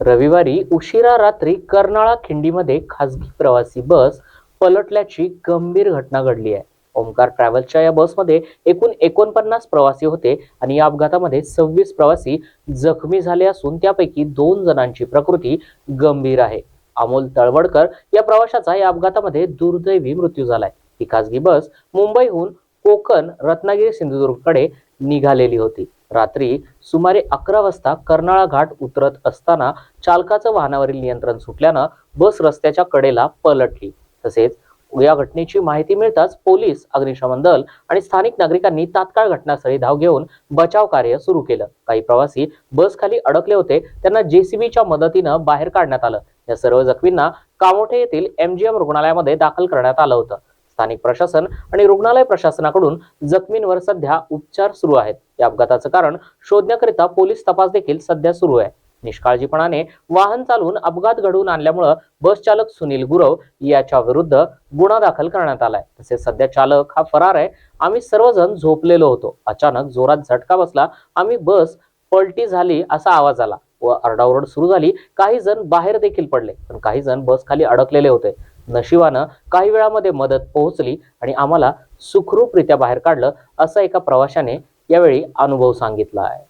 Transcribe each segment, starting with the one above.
रविवारी उशिरा रात्री कर्नाळा खिंडीमध्ये खासगी प्रवासी बस पलटल्याची गंभीर घटना घडली आहे. ओमकार ट्रॅव्हल्सच्या या बसमध्ये एकूण एकोणपन्नास प्रवासी होते आणि या अपघातामध्ये सव्वीस प्रवासी जखमी झाले असून त्यापैकी दोन जणांची प्रकृती गंभीर आहे. अमोल तळवडकर या प्रवाशाचा या अपघातामध्ये दुर्दैवी मृत्यू झालाय. ही खासगी बस मुंबईहून कोकण रत्नागिरी सिंधुदुर्गकडे निघालेली होती. रात्री सुमारे अकरा वाजता कर्नाळा घाट उतरत असताना चालकाचं वाहनावरील नियंत्रण सुटल्यानं बस रस्त्याच्या कडेला पलटली. तसेच या घटनेची माहिती मिळताच पोलीस अग्निशमन दल आणि स्थानिक नागरिकांनी तात्काळ घटनास्थळी धाव घेऊन बचाव कार्य सुरू केलं. काही प्रवासी बस खाली अडकले होते. त्यांना जेसीबीच्या मदतीनं बाहेर काढण्यात आलं. या सर्व जखमींना कामोठे येथील एमजीएम रुग्णालयामध्ये दाखल करण्यात आलं होतं. स्थानिक प्रशासन आणि रुग्णालय प्रशासनाकडून जखमींवर सध्या उपचार सुरू आहेत. या अपघाताचं कारण शोधण्याकरिता पोलीस तपास देखील सध्या सुरू आहे. निष्काळजीपणाने वाहन चालवून अपघात घडवून आणल्यामुळं बस चालक सुनील गुरव याच्या विरुद्ध गुन्हा दाखल करण्यात आलाय. तसेच सध्या चालक हा फरार आहे. आम्ही सर्वजण झोपलेलो होतो. अचानक जोरात झटका बसला. आम्ही बस पलटी झाली असा आवाज आला व आरडाओरड सुरू झाली. काही जण बाहेर देखील पडले. पण काही जण बस खाली अडकलेले होते. नशिबानं काही वेळामध्ये मदत पोहोचली आणि आम्हाला सुखरूपरित्या बाहेर काढलं असं एका प्रवाशाने यावेळी अनुभव सांगितला आहे.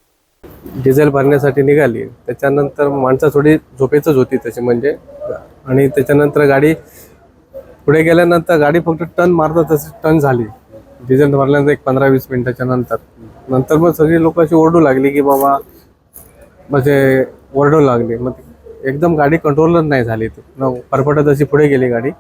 डिझेल भरण्यासाठी निघाली. त्याच्यानंतर माणसं थोडी झोपेतच होती त्याची म्हणजे. आणि त्याच्यानंतर गाडी पुढे गेल्यानंतर गाडी फक्त टर्न मारता तशी टर्न झाली. डिझेल भरल्यानंतर एक पंधरा वीस मिनिटाच्या नंतर. नंतर मग सगळी लोक अशी ओरडू लागली की बाबा म्हणजे ओरडू लागली. मग एकदम गाडी कंट्रोलच नाही झाली. ती परपटत अशी पुढे गेली गाडी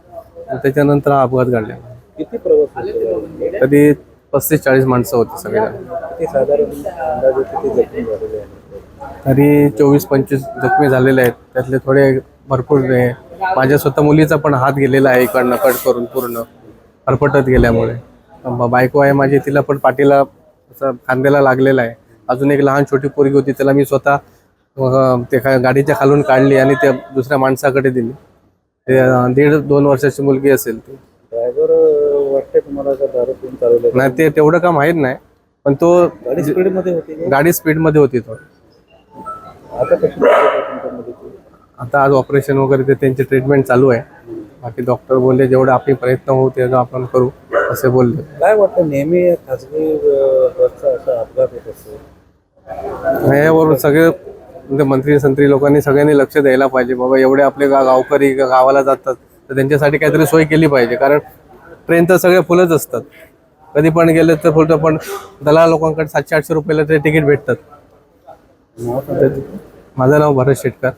त्याच्यानंतर हा अपघात घडला. किती प्रवास? कधी पस्तीस चाळीस माणसं होती सगळे किती साधारण अंदाजे किती जखमी झालेले आहेत? तरी चोवीस पंचवीस जखमी झालेले आहेत. त्यातले थोडे भरपूर माझ्या स्वतः मुलीचा पण हात गेलेला आहे इकडनं कट करून पूर्ण फरफटत गेल्यामुळे. बायको आहे माझी तिला पण पाठीला असं खांद्याला लागलेला आहे. अजून एक लहान छोटी पोरगी होती त्याला मी स्वतः ते गाडीच्या खालून काढली आणि त्या दुसऱ्या माणसाकडे दिली. ते दीड दोन वर्षाची मुलगी असेल ती. ड्रायव्हर वाटते तुम्हाला का दारू पिऊन चालवलं नाही ते तेवढं का माहीत नाही पण तो गाडी स्पीडमध्ये होती? गाडी स्पीडमध्ये होती तो. आता कशी? आता आज ऑपरेशन वगैरे ते त्यांची ट्रीटमेंट चालू आहे. बाकी डॉक्टर बोलले जेवढे आपले प्रयत्न होऊ तेवढं आपण करू असे बोलले. काय वाटतं नेहमी खासगी बसचा असा अपघात होत असतो? सगळे मंत्री संत्री लोकांनी सगळ्यांनी लक्ष द्यायला पाहिजे. बाबा एवढे आपले गा गावकरी गावाला जातात तर त्यांच्यासाठी काहीतरी सोय केली पाहिजे. कारण ट्रेन तर सगळे फुलच असतात. कधी पण गेले तर फुलतं पण दलाल लोकांकडे सातशे आठशे रुपयाला ते तिकीट भेटतात. माझं नाव भरत शेटकर.